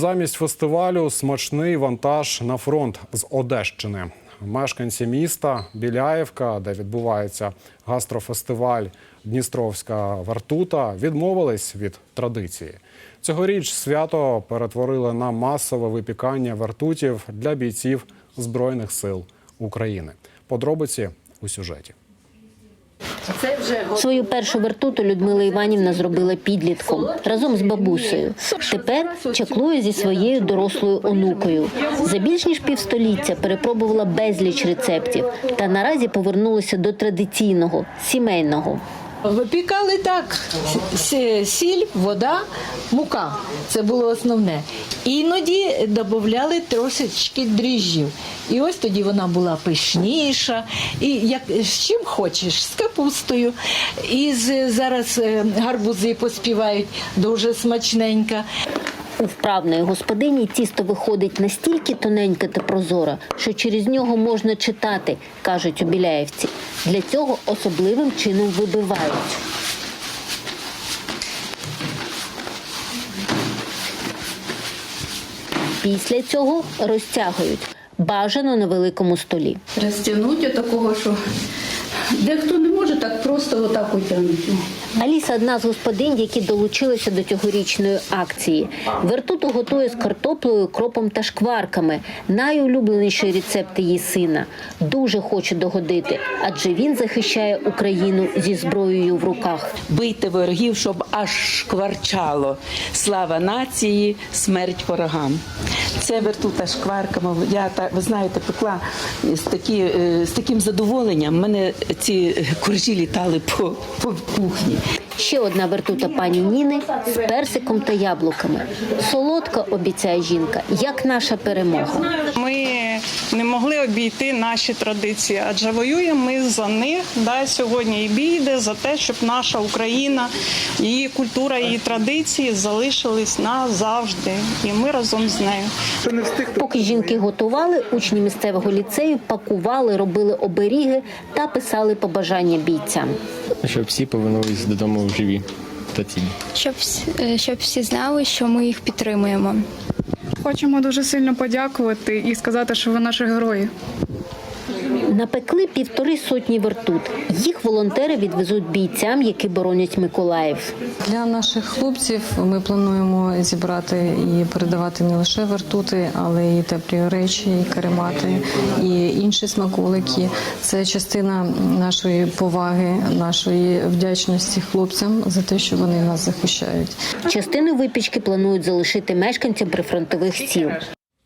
Замість фестивалю смачний вантаж на фронт з Одещини. Мешканці міста Біляєвка, де відбувається гастрофестиваль Дністровська вартута, відмовились від традиції. Цьогоріч свято перетворили на масове випікання вартутів для бійців Збройних сил України. Подробиці у сюжеті. Свою першу вертуту Людмила Іванівна зробила підлітком разом з бабусею. Тепер чаклує зі своєю дорослою онукою. За більш ніж півстоліття перепробувала безліч рецептів та наразі повернулася до традиційного сімейного. Випікали так: сіль, вода, мука. Це було основне. Іноді додавали трошечки дріжджів. І ось тоді вона була пишніша. І як з чим хочеш, з капустою. І зараз е, гарбузи поспівають дуже смачненько. У вправної господині тісто виходить настільки тоненьке та прозоре, що через нього можна читати, кажуть у Біляєвці. Для цього особливим чином вибивають. Після цього розтягують. Бажано на великому столі. розтягнути такого, що дехто не може так просто отак утягнути. Аліса одна з господинь, які долучилися до цьогорічної акції. Вертуту готує з картоплею, кропом та шкварками. Найулюбленіший рецепт її сина. Дуже хоче догодити, адже він захищає Україну зі зброєю в руках. бийте ворогів, щоб аж шкварчало. Слава нації, смерть ворогам. Це вертута шкварками. Я так ви знаєте, пекла з такі е, з таким задоволенням. У мене ці коржі літали по, по кухні. Ще одна вертута пані Ніни з персиком та яблуками. Солодка обіцяє жінка, як наша перемога. Не могли обійти наші традиції, адже воюємо ми за них. Да, сьогодні і бій йде за те, щоб наша Україна, її культура, її традиції залишились назавжди, і ми разом з нею. Поки жінки готували, учні місцевого ліцею пакували, робили оберіги та писали побажання бійцям. щоб всі повернулись додому живі та цілі. щоб, е, щоб всі знали, що ми їх підтримуємо. Хочемо дуже сильно подякувати і сказати, що ви наші герої. Напекли півтори сотні вертут. Їх волонтери відвезуть бійцям, які боронять Миколаїв. Для наших хлопців ми плануємо зібрати і передавати не лише вертути, але і теплі речі, і каремати, і інші смаколики. Це частина нашої поваги, нашої вдячності хлопцям за те, що вони нас захищають. Частину випічки планують залишити мешканцям прифронтових сіл.